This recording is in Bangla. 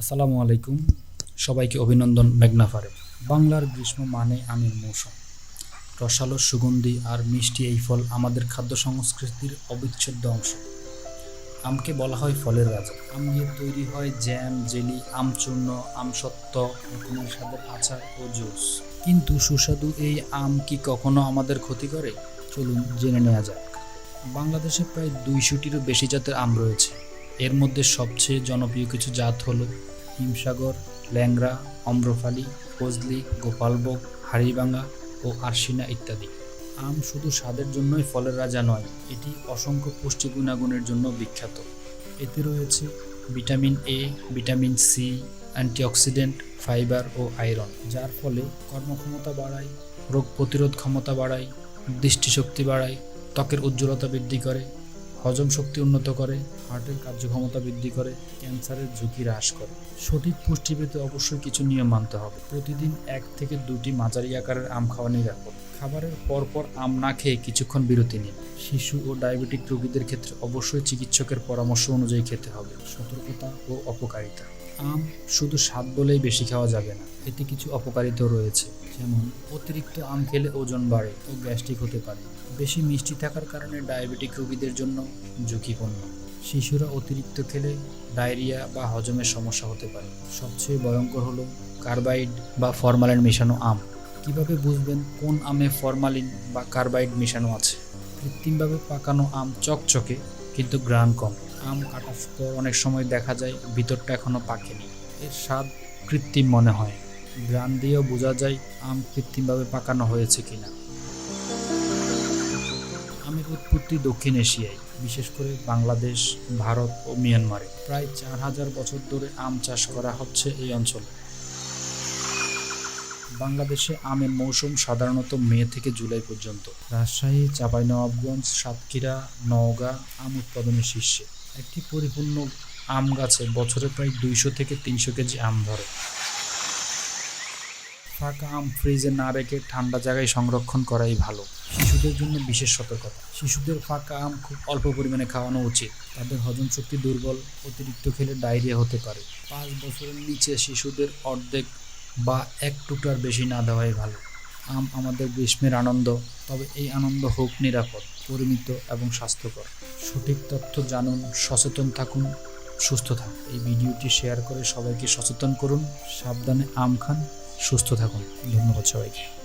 আসসালামু আলাইকুম। সবাইকে অভিনন্দন মেঘনাফারে বাংলার গ্রীষ্ম মানে আমের মৌসুম। রসালো, সুগন্ধি আর মিষ্টি এই ফল আমাদের খাদ্য সংস্কৃতির অবিচ্ছেদ্য অংশ। আমকে বলা হয় ফলের রাজা। আম দিয়ে তৈরি হয় জ্যাম, জেলি, আমচূর্ণ, আমসত্ত্ব, রকমের স্বাদের আচার ও জুস। কিন্তু সুস্বাদু এই আম কি কখনো আমাদের ক্ষতি করে? চলুন জেনে নেওয়া যাক। বাংলাদেশে প্রায় দুইশোটিরও বেশি জাতের আম রয়েছে। এর মধ্যে সবচেয়ে জনপ্রিয় কিছু জাত হলো হিমসাগর, ল্যাংড়া, অম্রফালি, ফজলি, গোপালভোগ হাড়িভাঙা ও আরশিনা ইত্যাদি। আম শুধু স্বাদের জন্যই ফলের রাজা নয়, এটি অসংখ্য পুষ্টি গুণাগুণের জন্য বিখ্যাত। এতে রয়েছে vitamin A vitamin C antioxidant, fibre O iron, যার ফলে কর্মক্ষমতা বাড়ায়, রোগ প্রতিরোধ ক্ষমতা বাড়ায়, দৃষ্টিশক্তি বাড়ায়, ত্বকের উজ্জ্বলতা বৃদ্ধি করে হজম শক্তি উন্নত করে, হার্টের কার্যক্ষমতা বৃদ্ধি করে, ক্যান্সারের ঝুঁকি হ্রাস করে। সঠিক পুষ্টি পেতে অবশ্যই কিছু নিয়ম মানতে হবে। প্রতিদিন এক থেকে দুটি মাঝারি আকারের আম খাওয়া নিরাপদ। খাবারের পরপর আম না খেয়ে কিছুক্ষণ বিরতি নিন। শিশু ও ডায়াবেটিক রোগীদের ক্ষেত্রে অবশ্যই চিকিৎসকের পরামর্শ অনুযায়ী খেতে হবে। সতর্কতা ও অপকারিতা। আম শুধু স্বাদ বলেই বেশি খাওয়া যাবে না, এতে কিছু অপকারিতাও রয়েছে। যেমন, অতিরিক্ত আম খেলে ওজন বাড়ে ও গ্যাস্ট্রিক হতে পারে। বেশি মিষ্টি থাকার কারণে ডায়াবেটিক রোগীদের জন্য ঝুঁকিপূর্ণ। শিশুরা অতিরিক্ত খেলে ডায়রিয়া বা হজমের সমস্যা হতে পারে। সবচেয়ে ভয়ঙ্কর হলো কার্বাইড বা ফরমালিন মেশানো আম। কীভাবে বুঝবেন কোন আমে ফরমালিন বা কার্বাইড মেশানো আছে? কৃত্রিমভাবে পাকানো আম চকচকে কিন্তু গ্রান কম। আম কাটার পর অনেক সময় দেখা যায়, ভিতরটা এখনও পাকেনি। এর স্বাদ কৃত্রিম মনে হয়। গ্রান দিয়েও বোঝা যায় আম কৃত্রিমভাবে পাকানো হয়েছে কিনা। আমের উৎপত্তি দক্ষিণ এশিয়ায়, বিশেষ করে বাংলাদেশ, ভারত ও মিয়ানমারে। প্রায় চার হাজার বছর ধরে আম চাষ করা হচ্ছে এই অঞ্চলে। বাংলাদেশে আমের মৌসুম সাধারণত মে থেকে জুলাই পর্যন্ত। রাজশাহী, চাঁপাইনবাবগঞ্জ, সাতক্ষীরা, নওগাঁ আম উৎপাদনের শীর্ষে। একটি পরিপূর্ণ আম গাছে বছরে প্রায় দুইশো থেকে তিনশো কেজি আম ধরে। ফাঁকা আম ফ্রিজে না রেখে ঠান্ডা জায়গায় সংরক্ষণ করাই ভালো। শিশুদের জন্য বিশেষ সতর্কতা। শিশুদের ফাঁকা আম খুব অল্প পরিমাণে খাওয়ানো উচিত। তাদের হজম শক্তি দুর্বল, অতিরিক্ত খেলে ডায়রিয়া হতে পারে। পাঁচ বছরের নিচে শিশুদের অর্ধেক বা এক টুকরার বেশি না দেওয়াই ভালো। আম আমাদের গ্রীষ্মের আনন্দ, তবে এই আনন্দ হোক নিরাপদ, পরিমিত এবং স্বাস্থ্যকর। সঠিক তথ্য জানুন, সচেতন থাকুন, সুস্থ থাকুন। এই ভিডিওটি শেয়ার করে সবাইকে সচেতন করুন, সাবধানে আম খান, সুস্থ থাকুন। ধন্যবাদ সবাইকে।